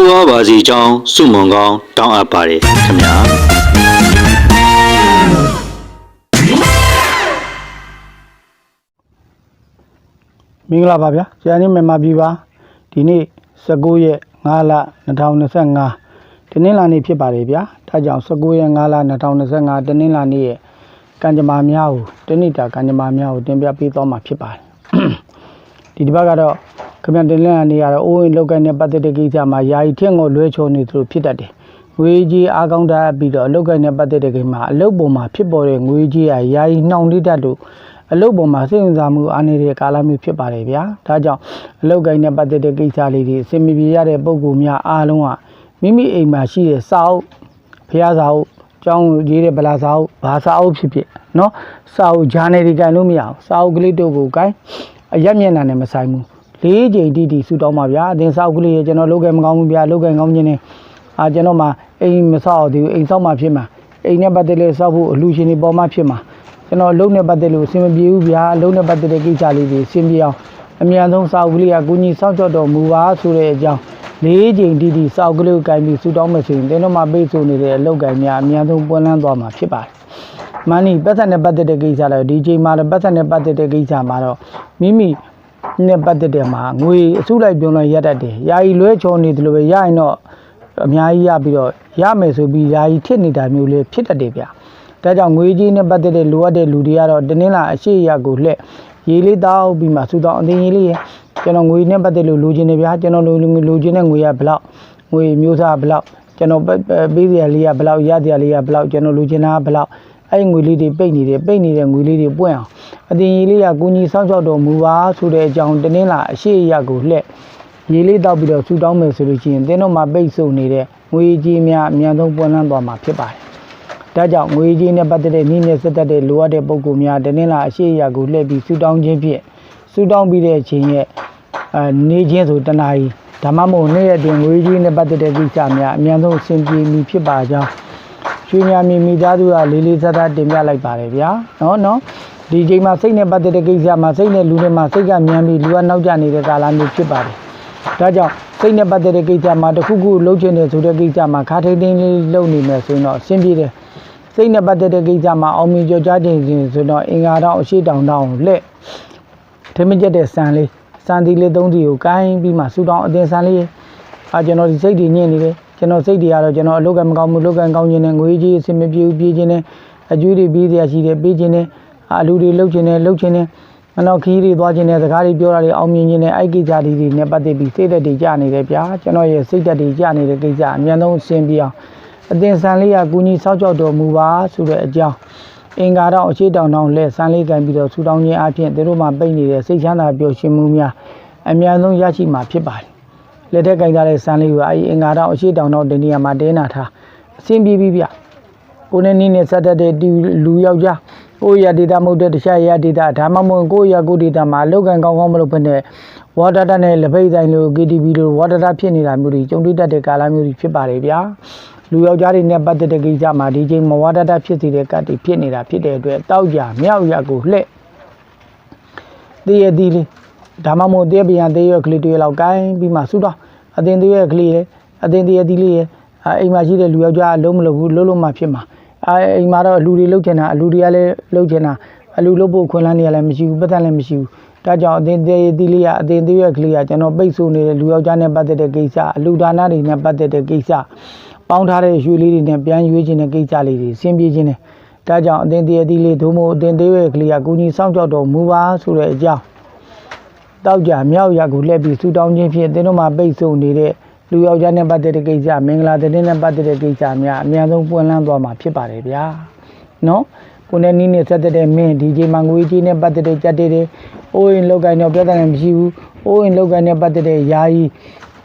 တိုးဝါပါစီကြောင်းစုမုံကောင်းတောင်းအပ်ပါတယ်ခင်ဗျာမင်္ဂလာပါဗျာဆရာကြီးမြန်မာပြည်ပါဒီနေ့19ရက်5လ2025တနင်္လာနေ့ဖြစ်ပါတယ်ဗျာဒါကြောင့်19ရက်5လ2025တနင်္လာနေ့ရဲ့ကံကြမ္မာများကိုတဏိတာကံကြမ္မာများကိုတင်ပြပေးသွားမှာဖြစ်ပါတယ်ဒီတစ်ပတ်ကတော့ ခမရတနင်္လာနေ့ကတော့အိုးဝင်လောက်ကနဲ့ပတ်သက်တဲ့ကိစ္စမှာယာယီထင့်ကိုလွဲချော်နေသလိုဖြစ်တတ်တယ်ငွေကြီးအားကောင်းတတ်ပြီးတော့အလုတ်ကိုင်းနဲ့ပတ်သက်တဲ့ကိစ္စမှာအလုတ်ပေါ်မှာဖြစ်ပေါ်တဲ့ငွေကြီးကယာယီနှောင့်နှိမ့်တတ်လို့ အလုပ်ပေါ်မှာစိတ်ဝင်စားမှုအားနေတဲ့ကာလမျိုးဖြစ်ပါတယ်ဗျာဒါကြောင့်အလုပ်ကိုင်းနဲ့ပတ်သက်တဲ့ကိစ္စလေးတွေအစင်မပြေရတဲ့ပုံကူများအားလုံးကမိမိအိမ်မှာရှိတဲ့စာအုပ်ဖျားစာအုပ်ကျောင်းရေးတဲ့ဗလာစာအုပ်ဘာစာအုပ်ဖြစ်ဖြစ်เนาะစာအုပ်ဂျာနယ်တွေကန်လို့မရအောင်စာအုပ်ကလေးတို့ကိုကိုင်းအရက်မျက်နှာနဲ့မဆိုင်ဘူး လေးချိန်တိတိဆူတောင်းပါဗျာအတင်းစာအုပ်ကလေးရေကျွန်တော်လုပ်ခဲ့မကောင်းဘူးဗျာလုပ်ခဲ့ကောင်းခြင်းနဲ့အာကျွန်တော်မှအိမ်မဆောက်အောင်ဒီအိမ်ဆောက်မှဖြစ်မှာအိမ်နဲ့ပတ်သက်တဲ့ဆောက်ဖို့အလူရှင်တွေပေါ်မှဖြစ်မှာကျွန်တော်အလုံးနဲ့ပတ်သက်လို့အဆင်မပြေဘူးဗျာအလုံးနဲ့ပတ်သက်တဲ့ကိစ္စလေးတွေအဆင်ပြေအောင်အမြန်ဆုံးစာအုပ်ကလေးကကိုကြီးစောင့်ကြောက်တော်မူပါဆိုတဲ့အကြောင်းလေးချိန်တီးတီးစာအုပ်ကလေးကိုကင်ပြီးဆူတောင်းမယ်ဆိုရင်တင်းတော့မှပိတ်ဆို့နေတဲ့အလုပ်ကင်များအမြန်ဆုံးပွင့်လန်းသွားမှာဖြစ်ပါတယ်။မန်နီပတ်သက်နဲ့ပတ်သက်တဲ့ကိစ္စလည်းဒီချိန်မှာလည်းပတ်သက်နဲ့ပတ်သက်တဲ့ကိစ္စမှာတော့မိမိ နဲ့ပတ်သက်တဲ့မှာငွေအစုလိုက်ပြုံလိုက်ရက်တတ်တယ်။ယာယီလွဲချော်နေတယ်လို့ပဲရရင်တော့အများကြီးရပြီးတော့ရမယ်ဆိုပြီးယာယီထစ်နေတာမျိုးလေးဖြစ်တတ်တယ်ဗျာ။ဒါကြောင့်ငွေကြီးနဲ့ပတ်သက်တဲ့လိုအပ်တဲ့လူတွေကတော့တနင်္လာအရှိရကိုလှည့်ရေးလေးတောက်ပြီးမှစူတောင်းအသိရေးလေးရကျွန်တော်ငွေနဲ့ပတ်သက်လို့လိုချင်နေဗျာကျွန်တော်လိုလိုချင်တဲ့ငွေရဘလောက်ငွေမျိုးစားဘလောက်ကျွန်တော်ပေးစရာလေးရဘလောက်ရစရာလေးရဘလောက်ကျွန်တော်လိုချင်တာဘလောက် အဲ့ငွေလေးတွေပိတ်နေတယ်ပိတ်နေတဲ့ငွေလေးတွေပွင့်အောင်အသိရေးလေးကကိုကြီးစောင့်ရှောက်တော်မူပါဆိုတဲ့အကြောင်းတနင်္လာအရှိရကိုလှည့်ရေးလေးတောက်ပြီးတော့စူတောင်းမယ်ဆိုလို့ရှိရင်တင်းတော့မှပိတ်ဆို့နေတဲ့ငွေကြီးများအများဆုံးပွင့်လန်းသွားမှာဖြစ်ပါတယ်ဒါကြောင့်ငွေကြီးနဲ့ပတ်သက်တဲ့နည်းနဲ့ဆက်သက်တဲ့လိုအပ်တဲ့ပုံကူများတနင်္လာအရှိအရာကိုလှည့်ပြီးဆူတောင်းခြင်းဖြင့်ဆူတောင်းပြီးတဲ့အချိန်ရဲ့အဲနေခြင်းဆိုတနာရီဒါမှမဟုတ်နေ့ရက်တွင်ငွေကြီးနဲ့ပတ်သက်တဲ့ကိစ္စများအများဆုံးအဆင်ပြေမည်ဖြစ်ပါကြောင်း ရွှေများမီမိသားစုကလေးလေးစားစားတင်ပြလိုက်ပါတယ်ဗျာနော်နော်ဒီချိန်မှာစိတ်နဲ့ပတ်သက်တဲ့ကိစ္စမှာစိတ်နဲ့လူနဲ့မှာစိတ်ကမြန်ပြီးလူကနောက်ကျနေတဲ့ကာလမျိုးဖြစ်ပါတယ်ဒါကြောင့်စိတ်နဲ့ပတ်သက်တဲ့ကိစ္စမှာတစ်ခုခုလှုပ်ချင်တယ်ဆိုတဲ့ကိစ္စမှာခါထိန်ထိန်လေးလုပ်နေမယ်ဆိုရင်တော့အဆင်ပြေတယ်စိတ်နဲ့ပတ်သက်တဲ့ကိစ္စမှာအောင်မြင်ကြော်ကြားခြင်းစဉ်ဆိုတော့အင်္ဂါတောင်အရှိတောင်တောင်လက်ထမင်းကျက်တဲ့ဆန်လေးဆန်ဒီလေးသုံးစီကိုကိုင်းပြီးမှဆူတောင်းအတင်ဆန်လေးအာကျွန်တော်ဒီစိတ်တွေညစ်နေတယ် ကျွန်တော်စိတ်တွေကတော့ကျွန်တော်အလုပ်ကမကောင်းဘူးလုပ်ကံကောင်းခြင်းနဲ့ငွေကြီးအဆင်မပြေဘူးပြေးခြင်းနဲ့အကျွေးတွေပြီးရရှိတယ်ပေးခြင်းနဲ့အလူတွေလှုပ်ခြင်းနဲ့လှုပ်ခြင်းနဲ့မနောက်ခီးတွေသွားခြင်းနဲ့စကားတွေပြောတာတွေအောင်မြင်ခြင်းနဲ့အဲ့ကိစ္စတွေနဲ့ပတ်သက်ပြီးစိတ်သက်တွေကြာနေတယ်ဗျာကျွန်တော်ရဲ့စိတ်သက်တွေကြာနေတဲ့ကိစ္စအမြန်ဆုံးရှင်းပြအောင်အသင်ဆန်လေးကကုညီဆောက်ကြောက်တော်မူပါဆိုတဲ့အကြောင်းအင်္ဂါတော့အခြေတောင်တောင်လက်ဆန်လေးကန်ပြီးတော့ဆူတောင်းခြင်းအပြင်သူတို့မှပိတ်နေတဲ့စိတ်ချမ်းသာပျော်ရွှင်မှုများအမြန်ဆုံးရရှိမှာဖြစ်ပါတယ် လက်ထက်ကင်ကြတဲ့ဆန်လေးကိုအဲ့ဒီအင်္ဂါတော့အခြေတောင်တောင်တနေရာမှာတင်းနာထားအဆင်ပြေပြီဗျကိုနဲ့နီးနဲ့ဆက်တတ်တဲ့ဒီလူယောက်ျားကိုယ့်ရဒေတာမဟုတ်တဲ့တခြားရဒေတာဒါမှမဟုတ်ကိုယ့်ရကိုဒေတာမှာလောက်ကန်ကောင်းကောင်းမလုပ်ဘဲနဲ့ဝါဒတာနဲ့လက်ဖိတ်ဆိုင်လို KTV လိုဝါဒတာဖြစ်နေတာမျိုးတွေကြုံတွေ့တတ်တဲ့ကာလမျိုးတွေဖြစ်ပါတယ်ဗျာလူယောက်ျားတွေနဲ့ပတ်သက်တဲ့ကိစ္စမှာဒီချိန်မဝါဒတာဖြစ်စီတဲ့ကတ်တွေဖြစ်နေတာဖြစ်တဲ့အတွက်တောက်ကြမြောက်ရကိုလှဲ့တည့်ရသီးလေးဒါမှမဟုတ်တည့်ပြန်တည့်ရကလေးတွေလောက်ကိုင်းပြီးမှဆူတော့ အတင်တည့်ရကလေးလေအတင်တည့်ရသီးလေးရဲ့အဲအိမ်မှာရှိတဲ့လူယောက်ျားအလုံးမလုပ်ဘူးလုံးလုံးမှဖြစ်မှာအဲအိမ်မှာတော့အလူတွေလုတ်ချင်တာအလူတွေကလည်းလုတ်ချင်တာအလူလုတ်ဖို့ခွင့်လန်းနေရလည်းမရှိဘူးပတ်သက်လည်းမရှိဘူးဒါကြောင့်အတင်းသေးသေးလေးကအတင်းသေးရဲ့ကလေးကကျွန်တော်ပိတ်ဆို့နေတဲ့လူယောက်ျားနဲ့ပတ်သက်တဲ့ကိစ္စအလူဒါနတွေနဲ့ပတ်သက်တဲ့ကိစ္စပေါင်းထားတဲ့ရွှေလေးတွေနဲ့ပြန်ရွေးခြင်းတဲ့ကိစ္စလေးတွေဆင်ပြေခြင်းနဲ့ဒါကြောင့်အသင်တည်းအသီးလေးဒုမို့အသင်သေးရဲ့ကလေးကကုညီစောင့်ကြောက်တော်မူပါဆိုတဲ့အကြောင်း တောက်ကြမြောက်ရကိုလှည့်ပြီးဆူတောင်းခြင်းဖြင့်သင်တို့မှာပိတ်ဆို့နေတဲ့လူယောက်ျားနဲ့ပတ်သက်တဲ့ကိစ္စမင်္ဂလာသတင်းနဲ့ပတ်သက်တဲ့ကိစ္စများအများဆုံးပွင့်လန်းသွားမှာဖြစ်ပါတယ်ဗျာနော်ကိုယ်နဲ့နီးနေဆက်သက်တဲ့မင်းဒီဂျေမန်ငွေကြီးနဲ့ပတ်သက်တဲ့ကြက်တွေတွေအိုးရင်လောက်ကိုင်းတော့ပြဿနာမရှိဘူးအိုးရင်လောက်ကိုင်းနဲ့ပတ်သက်တဲ့ယာယီ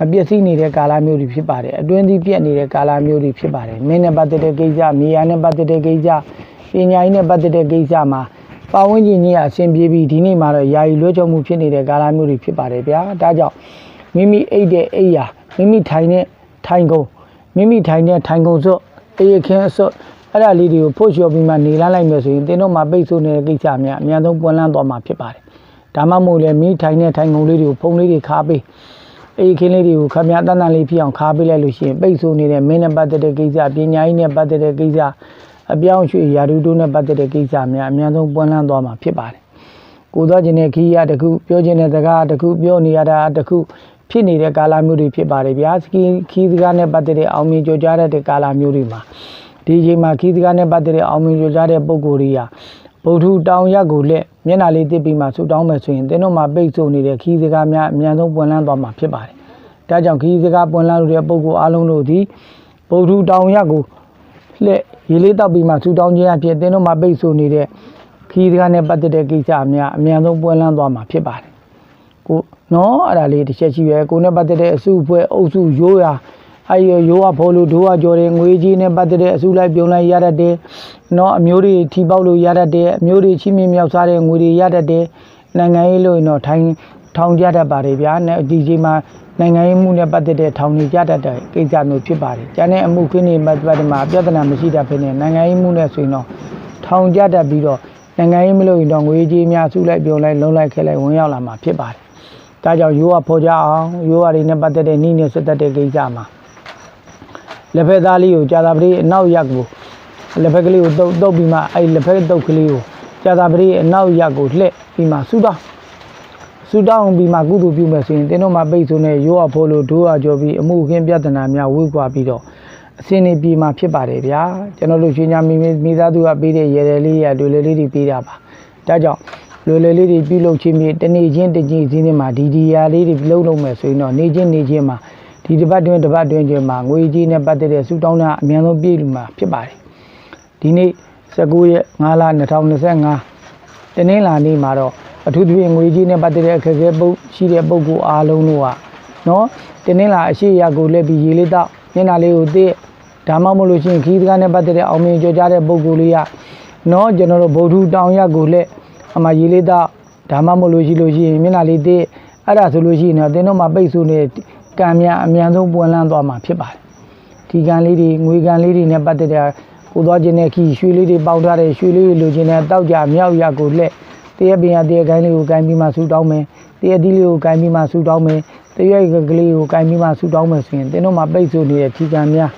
အပြည့်စည်နေတဲ့ကာလမျိုးတွေဖြစ်ပါတယ်အတွင်းသီးပြက်နေတဲ့ကာလမျိုးတွေဖြစ်ပါတယ်မင်းနဲ့ပတ်သက်တဲ့ကိစ္စမြေယာနဲ့ပတ်သက်တဲ့ကိစ္စပညာရေးနဲ့ပတ်သက်တဲ့ကိစ္စမှာ ပတ်ဝန်းကျင်ကြီးအဆင်ပြေပြီးဒီနေ့မှာတော့ယာယီလွှဲချော်မှုဖြစ်နေတဲ့ကာလမျိုးတွေဖြစ်ပါတယ်ဗျာဒါကြောင့်မိမိအိတ်တဲ့အိယာမိမိထိုင်တဲ့ထိုင်ကုန်မိမိထိုင်တဲ့ထိုင်ကုန်စွတ်အေးခင်းအစွတ်အဲ့ဒါလေးတွေကိုဖို့လျှော်ပြီးမှနေလာလိုက်မယ်ဆိုရင်တင်းတို့မှာပိတ်ဆို့နေတဲ့ကိစ္စများအများဆုံးပွင့်လန်းသွားမှာဖြစ်ပါတယ်ဒါမှမဟုတ်လေမိထိုင်တဲ့ထိုင်ကုန်လေးတွေကိုဖုံလေးတွေခါပေးအေးခင်းလေးတွေကိုခမရတန်တန်လေးဖြစ်အောင်ခါပေးလိုက်လို့ရှိရင်ပိတ်ဆို့နေတဲ့မင်းနဲ့ပတ်သက်တဲ့ကိစ္စပညာရေးနဲ့ပတ်သက်တဲ့ကိစ္စ အပြောင်းရွှေ့ရာထူးတို့နဲ့ပတ်သက်တဲ့ကိစ္စများအများဆုံးပွင့်လန်းသွားမှာဖြစ်ပါတယ်။ကိုသွားခြင်းတဲ့ခီးရတစ်ခုပြောခြင်းတဲ့စကားတစ်ခုပြောနေရတာတစ်ခုဖြစ်နေတဲ့ကာလမျိုးတွေဖြစ်ပါတယ်ဗျာ။ခီးခီးစကားနဲ့ပတ်သက်တဲ့အောင်မြင်ကြကြတဲ့ကာလမျိုးတွေမှာဒီအချိန်မှာခီးစကားနဲ့ပတ်သက်တဲ့အောင်မြင်ကြကြတဲ့ပုံကိုယ်တွေကဗုဒ္ဓတောင်ရက်ကိုလက်မျက်နှာလေးတစ်ပြီးမှဆူတောင်းမယ်ဆိုရင်တင်းတို့မှာပိတ်ဆို့နေတဲ့ခီးစကားများအများဆုံးပွင့်လန်းသွားမှာဖြစ်ပါတယ်။ဒါကြောင့်ခီးစကားပွင့်လန်းလို့တဲ့ပုဂ္ဂိုလ်အလုံးတို့သည်ဗုဒ္ဓတောင်ရက်ကို လှည့်ရေလေးတောက်ပြီးမှဆူတောင်းခြင်းအဖြစ်အသင်းတို့မှာပိတ်ဆို့နေတဲ့ခီးစကားနဲ့ပတ်သက်တဲ့ကိစ္စအများအများဆုံးပွင့်လန်းသွားမှာဖြစ်ပါတယ်ကိုနော်အဲ့ဒါလေးတစ်ချက်ရှိရဲကိုနဲ့ပတ်သက်တဲ့အစုအဖွဲ့အုပ်စုရိုးရာအဲ့ရရိုးကဖော်လို့ဒိုးကကြော်တယ်ငွေကြီးနဲ့ပတ်သက်တဲ့အစုလိုက်ပြုံလိုက်ရတတ်တယ်နော်အမျိုးတွေထီပေါက်လို့ရတတ်တယ်အမျိုးတွေချိမြင့်မြောက်စားတဲ့ငွေတွေရတတ်တယ်နိုင်ငံရေးလို့ရင်တော့ထိုင်ထောင်ကြတတ်ပါတယ်ဗျာနဲ့ဒီချိန်မှာ နိုင်ငံရေးမှုနဲ့ပတ်သက်တဲ့ထောင်တွေကြတတ်တဲ့ကိစ္စမျိုးဖြစ်ပါတယ်ကျန်တဲ့အမှုခင်းတွေပတ်သက်မှာပြဿနာမရှိတတ်ဖြစ်နေနိုင်ငံရေးမှုနဲ့ဆိုရင်တော့ထောင်ကြတတ်ပြီးတော့နိုင်ငံရေးမလို့ရင်တော့ငွေကြီးများစုလိုက်ပြုံလိုက်လုံးလိုက်ခဲလိုက်ဝင်ရောက်လာမှာဖြစ်ပါတယ်ဒါကြောင့်ရိုးကဖော်ကြအောင်ရိုးရတွေနဲ့ပတ်သက်တဲ့နှီးနဲ့ဆက်သက်တဲ့ကိစ္စမှာလက်ဖက်သားလေးကိုကြာသာပတိအနောက်ရက်ကိုလက်ဖက်ကလေးကိုတုပ်တုပ်ပြီးမှအဲ့လက်ဖက်တုပ်ကလေးကိုကြာသာပတိအနောက်ရက်ကိုလှည့်ပြီးမှဆူတောင်း ဆူတောင်းပြီးမှကုသိုလ်ပြုမယ်ဆိုရင်တင်းတို့မှာပိတ်ဆိုးနေရိုးအဖို့လို့ဒိုးအကြောပြီးအမှုခင်းပြဿနာများဝေးကွာပြီးတော့အစင်းနေပြီးမှဖြစ်ပါတယ်ဗျာကျွန်တော်တို့ရွှေညာမိမိသားစုကပေးတဲ့ရေရယ်လေးရတွေ့လေလေးတွေပေးတာပါဒါကြောင့်လွယ်လွယ်လေးတွေပြုလုပ်ခြင်းမြေတနေ့ချင်းတကြီးစင်းနေမှာဒီဒီယာလေးတွေလုံးလုံးမယ်ဆိုရင်တော့နေချင်းနေချင်းမှာဒီတစ်ပတ်တွင်းတစ်ပတ်တွင်းချင်းမှာငွေကြီးနဲ့ပတ်သက်တဲ့ဆူတောင်းတာအများဆုံးပြည့်လူမှာဖြစ်ပါတယ်ဒီနေ့19ရက်5လ2025တနင်္လာနေ့မှာတော့ အထူးသဖြင့်ငွေကြီးနဲ့ပတ်သက်တဲ့အခက်အခဲပုတ်ရှိတဲ့ပုဂ္ဂိုလ်အားလုံးတို့ကနော်တနင်္လာအရှိရကိုလက်ပြီးရေလေးတော့မျက်နှာလေးကိုသိဒါမှမဟုတ်လို့ရှိရင်ခီးစကားနဲ့ပတ်သက်တဲ့အောင်မြင်ကြကြတဲ့ပုဂ္ဂိုလ်လေးကနော်ကျွန်တော်တို့ဗုဒ္ဓတောင်ရက်ကိုလက်အမှရေလေးတော့ဒါမှမဟုတ်လို့ရှိလို့ရှိရင်မျက်နှာလေးသိအဲ့ဒါဆိုလို့ရှိရင်တော့တင်းတို့မှာပိတ်ဆို့နေကံများအမြန်ဆုံးပွင့်လန်းသွားမှာဖြစ်ပါတယ်ဒီကံလေးတွေငွေကံလေးတွေနဲ့ပတ်သက်တဲ့ကိုသွားခြင်းနဲ့ခီရွှေလေးတွေပေါက်ထားတဲ့ရွှေလေးတွေလိုချင်တဲ့တောက်ကြမြောက်ရကိုလက် တရက်ပင်ရတရက်ကိုင်းလေးကိုကိုင်းပြီးမှဆူတောင်းမယ်တရက်ဒီလေးကိုကိုင်းပြီးမှဆူတောင်းမယ်တရက်ကလေးကိုကိုင်းပြီးမှဆူတောင်းမယ်ဆိုရင်တင်းတို့မှာပိတ်ဆို့နေတဲ့ခီကံများ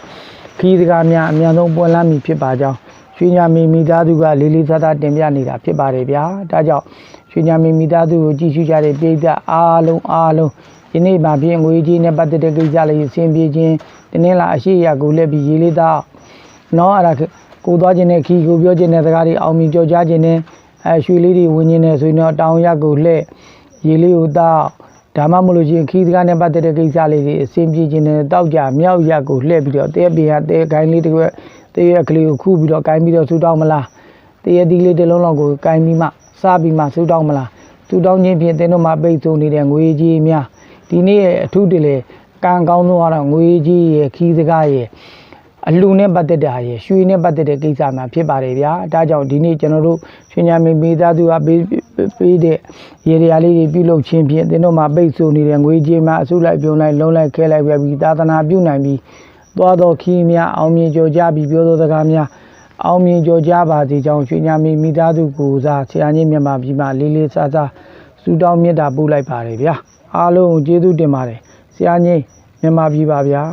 ခီးစကားများအများဆုံးပွင့်လန်းမည်ဖြစ်ပါကြောင်းရွှေညာမီမိသားစုကလေးလေးစားစားတင်ပြနေတာဖြစ်ပါတယ်ဗျာဒါကြောင့်ရွှေညာမီမိသားစုကိုကြည့်ရှုကြတဲ့ပြည်သက်အားလုံးအားလုံးဒီနေ့မှာပြင်ငွေကြီးနဲ့ပတ်သက်တဲ့ကိစ္စလေးအဆင်ပြေခြင်းတင်းနှင်းလာအရှိရကိုလက်ပြီးရေးလေးတော့နော်အဲ့ဒါကိုသွားခြင်းနဲ့ခီကိုပြောခြင်းနဲ့စကားတွေအောင်မြင်ကြောကြားခြင်းနဲ့ အဲရွှေလေးတွေဝင်ခြင်းနဲ့ဆိုရင်တော့တောင်ရကိုလှည့်ရေးလေးကိုတော့ဒါမှမဟုတ်လို့ချင်းခီစကားနဲ့ပတ်သက်တဲ့ကိစ္စလေးတွေအဆင်ပြေခြင်းနဲ့တောက်ကြမြောက်ရကိုလှည့်ပြီးတော့တဲပြေဟာတဲဂိုင်းလေးတစ်ခွက်တဲရကလေးကိုခုပြီးတော့ဂိုင်းပြီးတော့ဆူတောင်းမလားတဲရဒီလေးတစ်လုံးလောက်ကိုဂိုင်းပြီးမှစားပြီးမှဆူတောင်းမလားဆူတောင်းခြင်းဖြင့်တင်းတို့မှာပိတ်ဆို့နေတဲ့ငွေကြီးများဒီနေ့ရဲ့အထူးတလေကံကောင်းဆုံးကတော့ငွေကြီးရဲ့ခီးစကားရဲ့ အလူနဲ့ပတ်သက်တာရဲ့ရွှေနဲ့ပတ်သက်တဲ့ကိစ္စမှာဖြစ်ပါတယ်ဗျာဒါကြောင့်ဒီနေ့ကျွန်တော်တို့ရွှေညာမင်းမိသားစုကပေးပေးတဲ့ရေရရာလေးတွေပြုလုပ်ခြင်းဖြင့်သင်တို့မှာပိတ်ဆို့နေတဲ့ငွေကြီးမှာအစုလိုက်ပြုံလိုက်လုံးလိုက်ခဲလိုက်ပြပြီးသာသနာပြုနိုင်ပြီးသွားတော်ခီးများအောင်မြင်ကြော်ကြပြီးပြောသောစကားများအောင်မြင်ကြော်ကြပါစေကြောင်းရွှေညာမင်းမိသားစုကိုစားဆရာကြီးမြန်မာပြည်မှာလေးလေးစားစားဆုတောင်းမေတ္တာပို့လိုက်ပါတယ်ဗျာအားလုံးကိုကျေးဇူးတင်ပါတယ်ဆရာကြီးမြန်မာပြည်ပါဗျာ